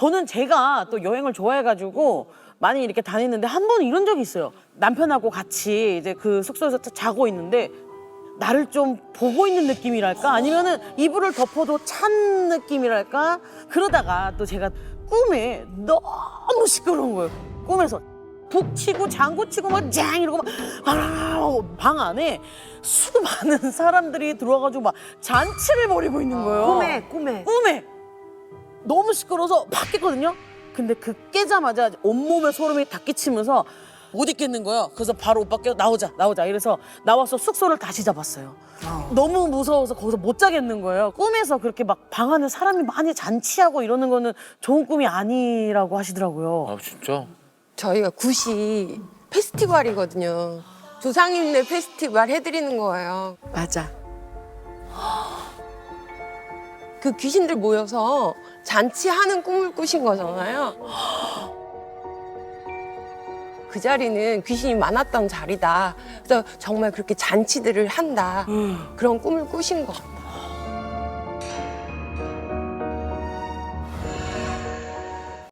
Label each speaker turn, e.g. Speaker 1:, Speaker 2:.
Speaker 1: 저는 제가 또 여행을 좋아해가지고 많이 이렇게 다니는데 한 번 이런 적이 있어요. 남편하고 같이 이제 그 숙소에서 자고 있는데 나를 좀 보고 있는 느낌이랄까 아니면은 이불을 덮어도 찬 느낌이랄까 그러다가 또 제가 꿈에 너무 시끄러운 거예요. 꿈에서 북 치고 장구 치고 막짱 이러고 막방 안에 수많은 사람들이 들어와가지고 막 잔치를 벌이고 있는 거예요.
Speaker 2: 꿈에 꿈에
Speaker 1: 꿈에 너무 시끄러워서 팍 깼거든요. 근데 그 깨자마자 온몸에 소름이 다 끼치면서 못 있겠는 거예요. 그래서 바로 오빠 깨워 나오자 나오자 이래서 나와서 숙소를 다시 잡았어요. 너무 무서워서 거기서 못 자겠는 거예요. 꿈에서 그렇게 막 방 안에 사람이 많이 잔치하고 이러는 거는 좋은 꿈이 아니라고 하시더라고요.
Speaker 3: 아 진짜?
Speaker 4: 저희가 굿이 페스티벌이거든요. 조상님네 페스티벌 해드리는 거예요.
Speaker 2: 맞아.
Speaker 4: 그 귀신들 모여서 잔치하는 꿈을 꾸신 거잖아요. 그 자리는 귀신이 많았던 자리다. 그래서 정말 그렇게 잔치들을 한다. 그런 꿈을 꾸신 것 같아요.